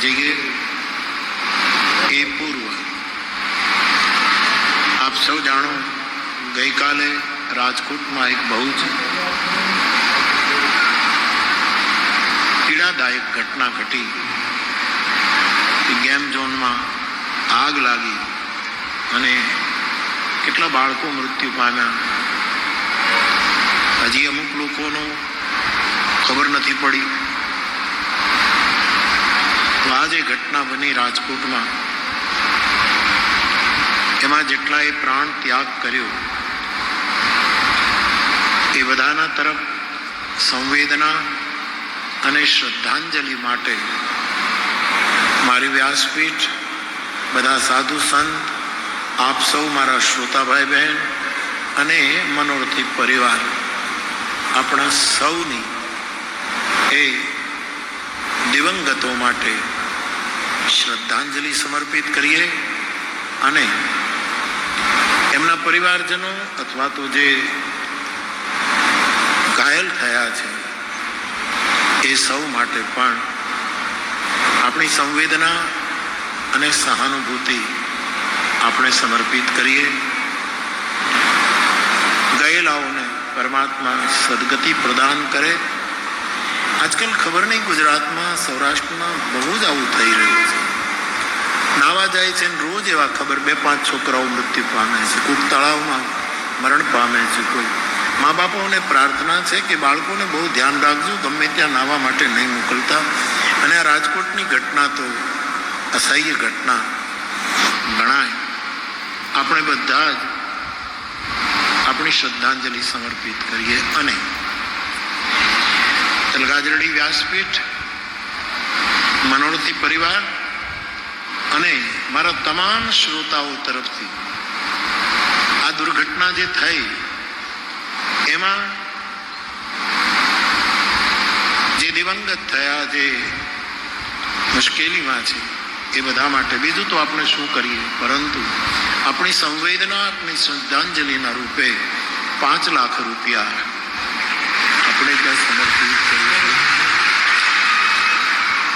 કરી જઈએ એ પૂર્વ આપ સૌ જાણો ગઈકાલે રાજકોટમાં એક બહુ જ પીડાદાયક ઘટના ઘટી ગેમ ઝોનમાં આગ લાગી અને કેટલા બાળકો મૃત્યુ પામ્યા? હજી અમુક લોકોનો ખબર નથી પડી। ઘટના બની રાજકોટમાં. એમાં જેટલાએ પ્રાણ ત્યાગ કર્યો, એ બધાના તરફ સંવેદના અને શ્રદ્ધાંજલિ માટે મારી વ્યાસપીઠ, બધા સાધુ સંત, આપ સૌ મારા શ્રોતાભાઈ બહેન અને મનોરથી પરિવાર, આપણા સૌની એ દિવંગતો માટે શ્રદ્ધાંજલિ સમર્પિત કરીએ અને એમના પરિવારજનો અથવા તો જે ઘાયલ થયા છે, એ સૌ માટે પણ આપણી સંવેદના અને સહાનુભૂતિ આપણે સમર્પિત કરીએ. ગયેલાઓને પરમાત્મા સદગતિ પ્રદાન કરે. આજકાલ ખબર નહીં ગુજરાતમાં સૌરાષ્ટ્રમાં બહુ જ આવું થઈ રહ્યું છે. જાય છે ને રોજ એવા ખબર, બે પાંચ છોકરાઓ મૃત્યુ પામે છે, કોઈક તળાવમાં મરણ પામે છે કોઈ. મા બાપોને પ્રાર્થના છે કે બાળકોને બહુ ધ્યાન રાખજો, ગમે ત્યાં નાવા માટે નહીં મોકલતા. અને આ રાજકોટની ઘટના તો અસહ્ય ઘટના ગણાય. આપણે બધા જ આપણી શ્રદ્ધાંજલિ સમર્પિત કરીએ અને તલગાજરડી વ્યાસપીઠ, મનોરથી પરિવાર અને મારા તમામ શ્રોતાઓ તરફથી આ દુર્ઘટના જે થઈ, એમાં જે દિવંગત થયા, જે મુશ્કેલીમાં છે, એ બધા માટે બીજું તો આપણે શું કરીએ? પરંતુ આપણી સંવેદના શ્રદ્ધાંજલિના રૂપે પાંચ લાખ રૂપિયા આપણે ત્યાં સમર્પિત કરીએ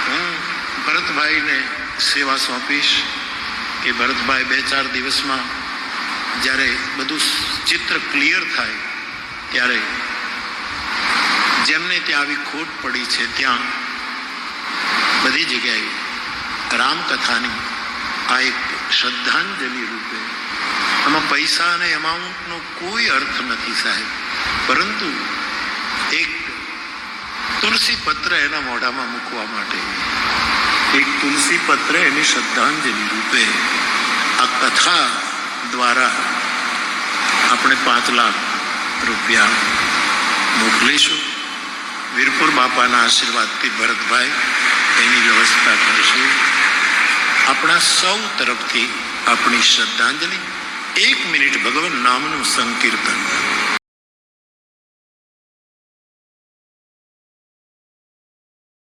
હું ભરતભાઈને સેવા સોંપીશ કે ભરતભાઈ બે ચાર દિવસમાં જ્યારે બધું ચિત્ર ક્લિયર થાય, ત્યારે જેમને ત્યાં આવી ખોટ પડી છે, ત્યાં બધી જગ્યાએ રામકથાની આ એક શ્રદ્ધાંજલિ રૂપે. આમાં પૈસા અને એમાઉન્ટનો કોઈ અર્થ નથી સાહેબ. પરંતુ એક તુલસી પત્ર એના મોઢામાં મૂકવા માટે એક તુલસી પત્ર એની શ્રદ્ધાંજલિ રૂપે આ કથા દ્વારા આપણે પાંચ લાખ રૂપિયા મોકલીશું વીરપુર બાપાના આશીર્વાદથી ભરતભાઈ એની વ્યવસ્થા કરશે। આપણા સૌ તરફથી આપણી શ્રદ્ધાંજલિ. એક મિનિટ ભગવાન નામનું સંકીર્તન.